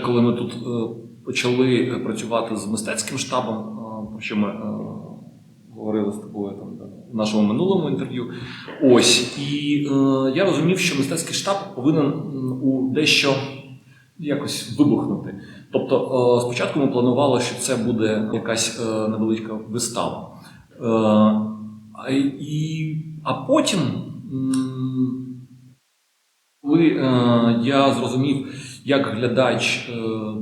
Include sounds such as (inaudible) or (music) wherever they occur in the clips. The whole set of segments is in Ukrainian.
Коли ми тут е, почали е, працювати з мистецьким штабом, е, про що ми говорили з тобою там в нашому минулому інтерв'ю, ось і я розумів, що мистецький штаб повинен у дещо якось вибухнути. Тобто, спочатку ми планували, що це буде якась невеличка вистава. І, а потім, коли я зрозумів, як глядач е,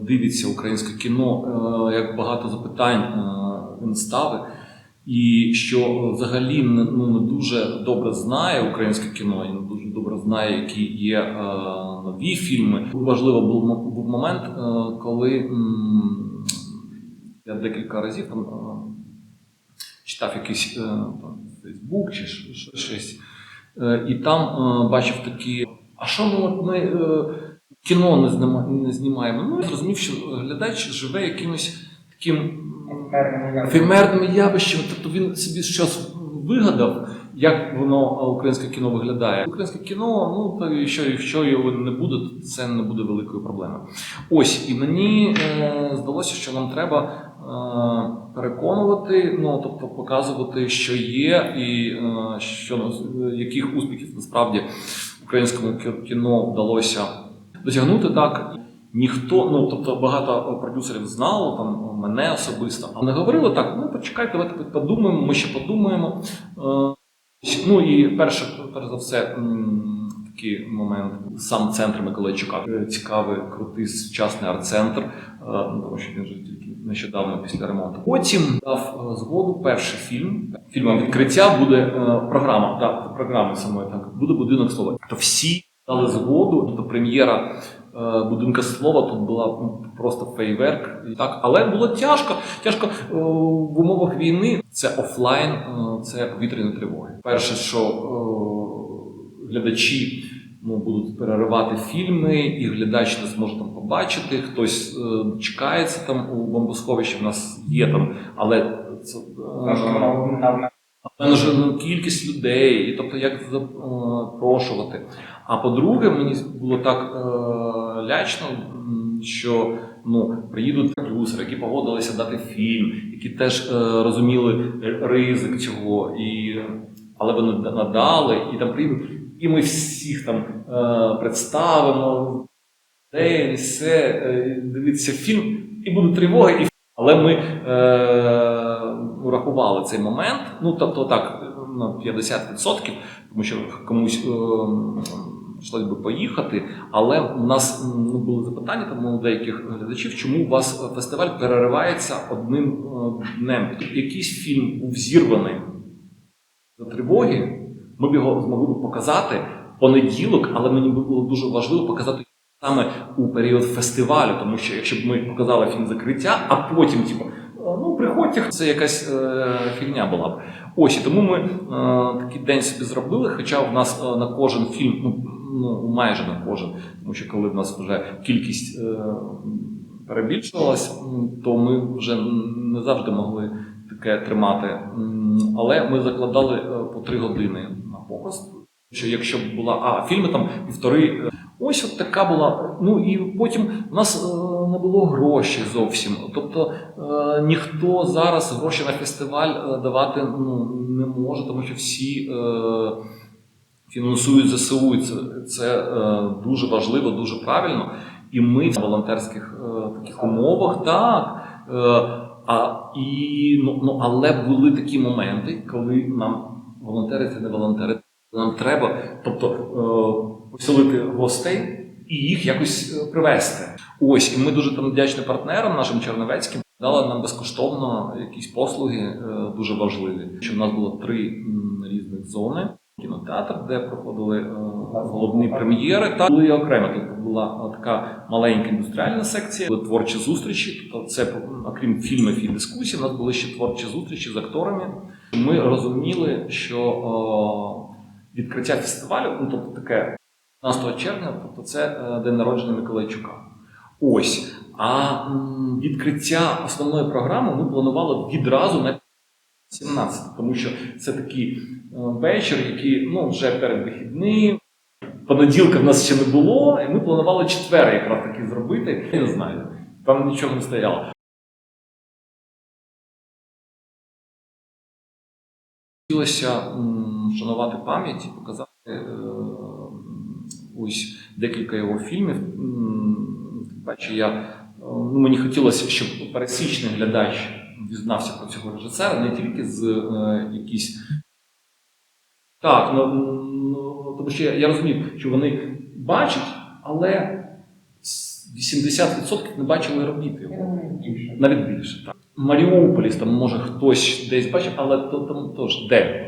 дивиться українське кіно, е, як багато запитань е, він ставить, і що взагалі ну, не дуже добре знає українське кіно, і не дуже добре знає, які є нові фільми. Важливо був, момент, коли я декілька разів там. читав якийсь там, Фейсбук чи щось, і там бачив такі. А що ми, ми кіно не, знима, не знімаємо? Ну, я зрозумів, що глядач живе якимось таким м, ефемерними явищами. Тобто він собі щось вигадав, як воно українське кіно виглядає. Українське кіно, ну то що, якщо його не буде, то це не буде великою проблемою. Ось, і мені е, здалося, що нам треба е, переконувати, ну тобто показувати, що є, і е, що яких успіхів насправді українському кіно вдалося досягнути так. Ніхто, ну тобто багато продюсерів знало там мене особисто, а не говорили так. Ну почекайте, давайте подумаємо, ми ще подумаємо. Е, Ну і перше, перш за все, такий момент. Сам центр Миколайчука. Е, Цікавий, крутий сучасний арт-центр, е, ну, тому що він же тільки нещодавно після ремонту. Потім дав згоду перший фільм. Фільмом відкриття буде програма, так, програми самої так, буде будинок слова. То всі дали згоду, тобто прем'єра е, будинка слова тут була ну, просто фейверк. Так, але було тяжко. Тяжко е, в умовах війни. Це офлайн, е, це повітряні тривоги. Перше, що е, глядачі ну, будуть переривати фільми, і глядач не зможе там побачити. Хтось е, чекається там у бомбосховищі. В нас є там, але це е, ну, кількість людей, і тобто як запрошувати. А по-друге, мені було так е, лячно, що ну, приїдуть продюсери, які погодилися дати фільм, які теж е, розуміли ризик цього, і, але вони надали, і там приїдуть, і ми всіх там е, представимо, де все, е, дивіться фільм, і буде тривога, і але ми е, урахували цей момент. Ну тобто так, на 50%, тому що комусь е, йшлось би поїхати. Але у нас ну, були запитання там у деяких глядачів, чому у вас фестиваль переривається одним е, днем. Якийсь фільм був зірваний до тривоги, ми б його змогли б показати понеділок, але мені було дуже важливо показати саме у період фестивалю, тому що якщо б ми показали фільм закриття, а потім, типу, ну приходьте, це якась е, фігня була б. Ось і тому ми е, такий день собі зробили. Хоча в нас е, на кожен фільм, ну, ну майже на кожен, тому що коли в нас вже кількість е, перебільшувалась, то ми вже не завжди могли таке тримати. Але ми закладали е, по три години на показ. Що якщо була а фільми там півтори. е, Ось от така була. Ну і потім у нас не було грошей зовсім. Тобто ніхто зараз гроші на фестиваль давати ну, не може, тому що всі фінансують ЗСУ. І це, це е, дуже важливо, дуже правильно. І ми в волонтерських е, таких умовах так. Е, а, і, ну, ну, але були такі моменти, коли нам волонтери це не волонтери. Нам треба, тобто, е, поселити гостей і їх якось привезти. Ось, і ми дуже там вдячні партнерам нашим черновецьким. Дали нам безкоштовно якісь послуги е, дуже важливі. Що в нас було три різних зони. Кінотеатр, де проходили е, головні прем'єри, та були окремо. Тобто була е, така маленька індустріальна секція, були творчі зустрічі. Тобто, це окрім фільмів і дискусій, у нас були ще творчі зустрічі з акторами. Ми розуміли, що е, відкриття фестивалю, ну тобто таке 15 червня, тобто це е, день народження Миколайчука. Ось. А відкриття основної програми ми планували відразу на 17, тому що це такий е, вечір, який ну, вже перед вихідним, понеділка в нас ще не було, і ми планували четвер якраз таки зробити. Я не знаю, там нічого не стояло. Хотілося вшанувати пам'ять і показати е, ось декілька його фільмів. Паче, я, е, ну, мені хотілося, щоб пересічний глядач дізнався про цього режисера не тільки з е, якісь. Так, ну, ну тому що я, я розумів, що вони бачать, але 80% не бачили робіт його. Навіть більше. Так. Маріуполіс, там може хтось десь бачив, але то там теж де.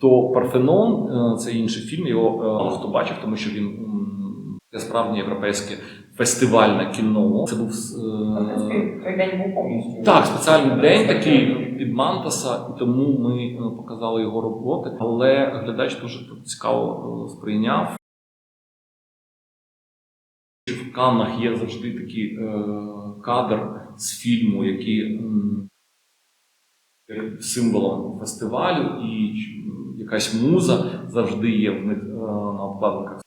То Парфенон, е, це інший фільм, його е, мало хто бачив, тому що він це справжнє європейське фестивальне кіно. Це був день був повністю. так, спеціальний день такий під Мантаса, і тому ми е, показали його роботи. Але глядач дуже цікаво е, сприйняв. В Каннах є завжди такий е, кадр з фільму, який символом фестивалю, і якась муза завжди є в них на обкладинках.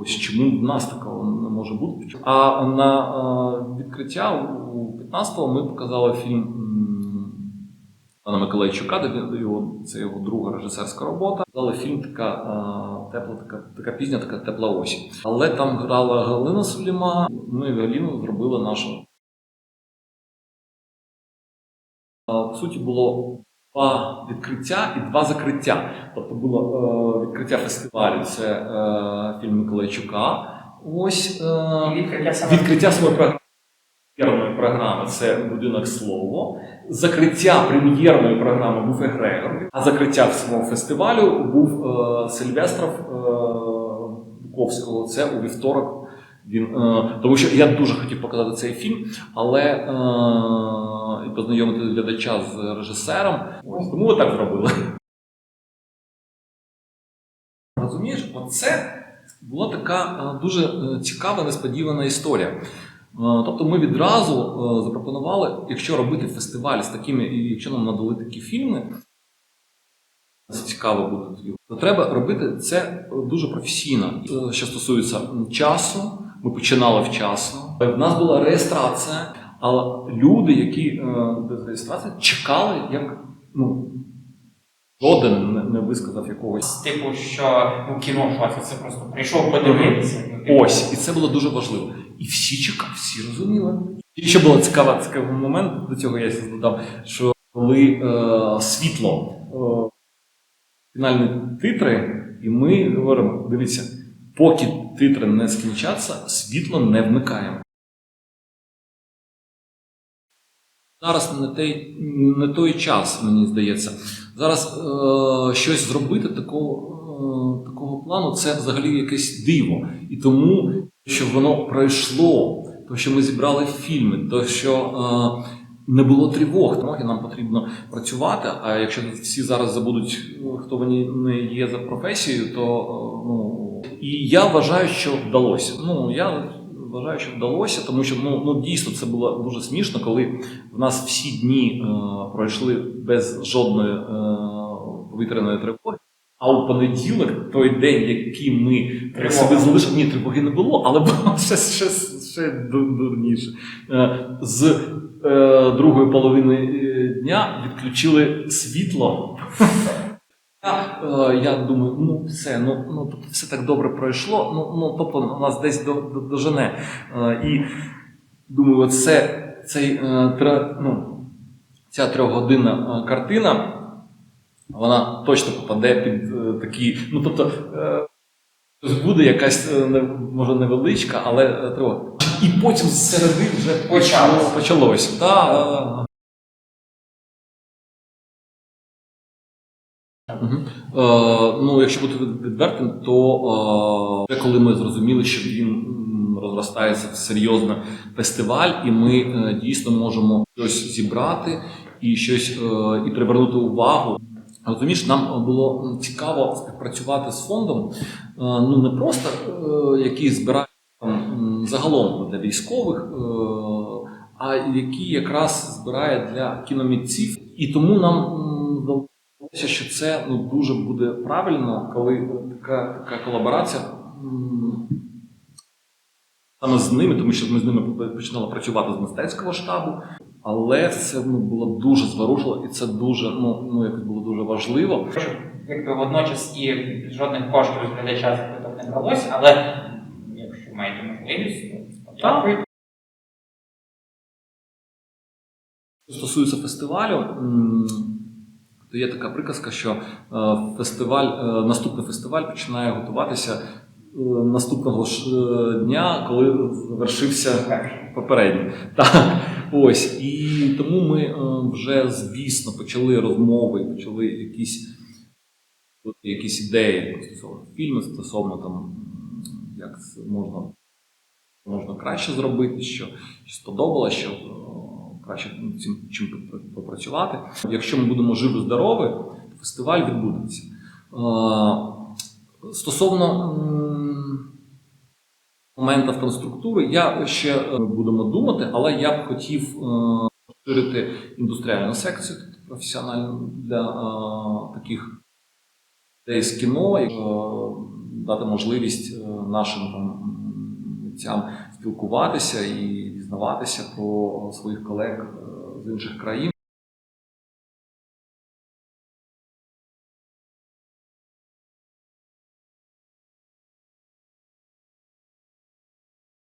Ось чому в нас такого не може бути. А на е, відкриття у 15-го ми показали фільм Пана Миколайчука, де його, це його друга режисерська робота. Показали фільм така е, тепла, така, така пізня, така тепла осінь. Але там грала Галина Суліма. Ми Галіну зробили нашу. Е, По суті, було два відкриття і два закриття. Тобто було е, відкриття фестивалю, це е, фільм Миколайчука. Ось е, відкриття своєї програми. Прем'єрної програми це будинок слово. Закриття прем'єрної програми був Егрегор, а закриття самого фестивалю був е, Сильвестров е, Буковського. Це у вівторок. Він, е, тому що я дуже хотів показати цей фільм, але е, познайомити глядача з режисером. Ось тому так зробили. Розумієш, оце була така е, дуже е, цікава, несподівана історія. Е, Тобто ми відразу запропонували, якщо робити фестиваль з такими, і якщо нам надали такі фільми, це цікаво буде то треба робити це дуже професійно. Що стосується часу, ми починали вчасно. В нас була реєстрація, але люди, які без реєстрації, чекали, як ну, жоден не- не висказав якогось. Типу, що ну, кіно що це, просто прийшов подивитися. Ось, і це було дуже важливо. І всі чекали, всі розуміли. І ще було цікавий, цікавий момент, до цього я додав, що коли е, світло, е, фінальні титри, і ми говоримо: дивіться, поки титри не скінчаться, світло не вмикаємо. Зараз не той, не той час, мені здається. Зараз е, щось зробити такого, е, такого плану це взагалі якесь диво. І тому, що воно пройшло, то, що ми зібрали фільми, то що е, не було тривог, тривоги нам потрібно працювати. А якщо всі зараз забудуть, е, хто вони не є за професією, то е, ну і я вважаю, що вдалося. Ну я вважаю, що вдалося, тому що ну, ну дійсно це було дуже смішно, коли в нас всі дні е, пройшли без жодної е, повітряної тривоги. А у понеділок, той день, який ми Тривога. себе залишили, ні, тривоги не було, але було (laughs) ще, ще, ще дурніше. Е, З е, другої половини е, дня відключили світло. (laughs) Я, е, я думаю, ну все, ну, ну тобто все так добре пройшло. Ну, ну тобто нас десь до, до, дожене. Е, і думаю, оце цей е, ну, ця трьохгодинна е, картина, вона точно попаде під е, такі. Ну тобто, е, буде якась е, може невеличка, але е, тривога. І потім зсереди вже Почалось. почалось. Да, да. Е, ну, якщо бути відвертим, то е, коли ми зрозуміли, що він розростається в серйозний фестиваль, і ми е, дійсно можемо щось зібрати і щось е, і привернути увагу. Розумієш, нам було цікаво співпрацювати з фондом, е, ну не просто е, який збирає там, загалом для військових, е, а який якраз збирає для кіномітців. І тому нам м, здалося, що це ну дуже буде правильно, коли така, така колаборація саме з ними, тому що ми з ними починали працювати з мистецького штабу, але це ну, було дуже зворушливо, і це дуже ну, ну якось було дуже важливо. Якби водночас і жодних коштів з глядача за не бралось, але якщо маєте можливість, то дякую. Що стосується фестивалю, то є така приказка, що е, фестиваль, е, наступний фестиваль починає готуватися е, наступного ж дня, коли завершився попередній. Так, ось. І тому ми вже, звісно, почали розмови, почали якісь, якісь ідеї стосовно фільму, стосовно там, як можна, можна краще зробити, що, сподобалося, що краще цим чим попрацювати. Якщо ми будемо живі здорові, фестиваль відбудеться. Стосовно моментів конструктури, я ще е, будемо думати, але я б хотів е, розширити індустріальну секцію тобто професіональну для е, таких людей з кіно, дати можливість нашим там спілкуватися і дізнаватися про своїх колег е, з інших країн.